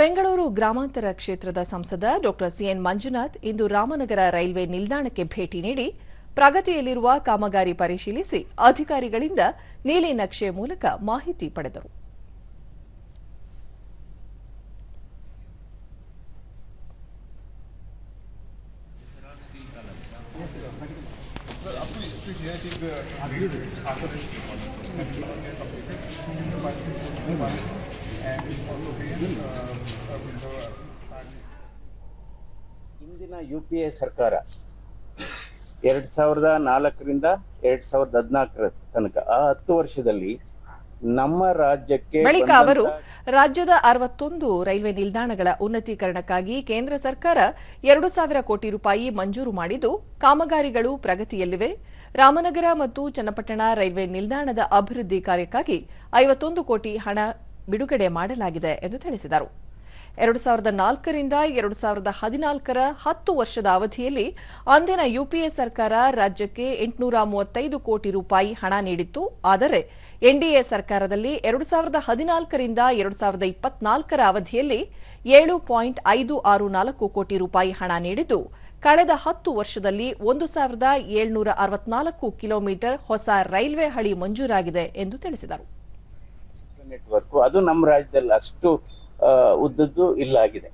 ಬೆಂಗಳೂರು ಗ್ರಾಮಾಂತರ ಕ್ಷೇತ್ರದ ಸಂಸದ ಡಾಕ್ಟರ್ ಸಿಎನ್ ಮಂಜುನಾಥ್ ಇಂದು ರಾಮನಗರ ರೈಲ್ವೆ ನಿಲ್ದಾಣಕ್ಕೆ ಭೇಟಿ ನೀಡಿ ಪ್ರಗತಿಯಲ್ಲಿರುವ ಕಾಮಗಾರಿ ಪರಿಶೀಲಿಸಿ ಅಧಿಕಾರಿಗಳಿಂದ ನೀಲಿ ನಕ್ಷೆ ಮೂಲಕ ಮಾಹಿತಿ ಪಡೆದರು. ಹಿಂದಿನ ಯು ಪಿ ಎ ಸರ್ಕಾರ ಎರಡ್ ಸಾವಿರದ ನಾಲ್ಕರಿಂದ ಎರಡ್ ಸಾವಿರದ ಹದಿನಾಲ್ಕರ ತನಕ ಆ ಹತ್ತು ವರ್ಷದಲ್ಲಿ ನಮ್ಮ ರಾಜ್ಯಕ್ಕೆ ಬಳಿಕ ಅವರು ರಾಜ್ಯದ ಅರವತ್ತೊಂದು ರೈಲ್ವೆ ನಿಲ್ದಾಣಗಳ ಉನ್ನತೀಕರಣಕ್ಕಾಗಿ ಕೇಂದ್ರ ಸರ್ಕಾರ ಎರಡು ಸಾವಿರ ಕೋಟಿ ರೂಪಾಯಿ ಮಂಜೂರು ಮಾಡಿದ್ದು ಕಾಮಗಾರಿಗಳು ಪ್ರಗತಿಯಲ್ಲಿವೆ. ರಾಮನಗರ ಮತ್ತು ಚನ್ನಪಟ್ಟಣ ರೈಲ್ವೆ ನಿಲ್ದಾಣದ ಅಭಿವೃದ್ಧಿ ಕಾರ್ಯಕ್ಕಾಗಿ ಐವತ್ತೊಂದು ಕೋಟಿ ಹಣ ಬಿಡುಗಡೆ ಮಾಡಲಾಗಿದೆ ಎಂದು ತಿಳಿಸಿದರು. ಎರಡು ಸಾವಿರದ ನಾಲ್ಕರಿಂದ ಎರಡು ಸಾವಿರದ ಹದಿನಾಲ್ಕರ ಹತ್ತು ವರ್ಷದ ಅವಧಿಯಲ್ಲಿ ಅಂದಿನ ಯುಪಿಎ ಸರ್ಕಾರ ರಾಜ್ಯಕ್ಕೆ ಎಂಟುನೂರ ಮೂವತ್ತೈದು ಕೋಟಿ ರೂಪಾಯಿ ಹಣ ನೀಡಿತ್ತು. ಆದರೆ ಎನ್ಡಿಎ ಸರ್ಕಾರದಲ್ಲಿ ಎರಡು ಸಾವಿರದ ಹದಿನಾಲ್ಕರಿಂದ ಎರಡು ಸಾವಿರದ ಇಪ್ಪತ್ನಾಲ್ಕರ ಅವಧಿಯಲ್ಲಿ ಏಳು ಪಾಯಿಂಟ್ ಐದು ಆರು ನಾಲ್ಕು ಕೋಟಿ ರೂಪಾಯಿ ಹಣ ನೀಡಿದ್ದು. ಕಳೆದ ಹತ್ತು ವರ್ಷದಲ್ಲಿ ಒಂದು ಸಾವಿರದ ಏಳ್ನೂರ ಅರವತ್ನಾಲ್ಕು ಕಿಲೋಮೀಟರ್ ಹೊಸ ರೈಲ್ವೆ ಹಳಿ ಮಂಜೂರಾಗಿದೆ ಎಂದು ತಿಳಿಸಿದರು. ನೆಟ್ವರ್ಕ್ ಅದು ನಮ್ಮ ರಾಜ್ಯದಲ್ಲಿ ಅಷ್ಟು ಉದ್ದದ್ದು ಇಲ್ಲ ಆಗಿದೆ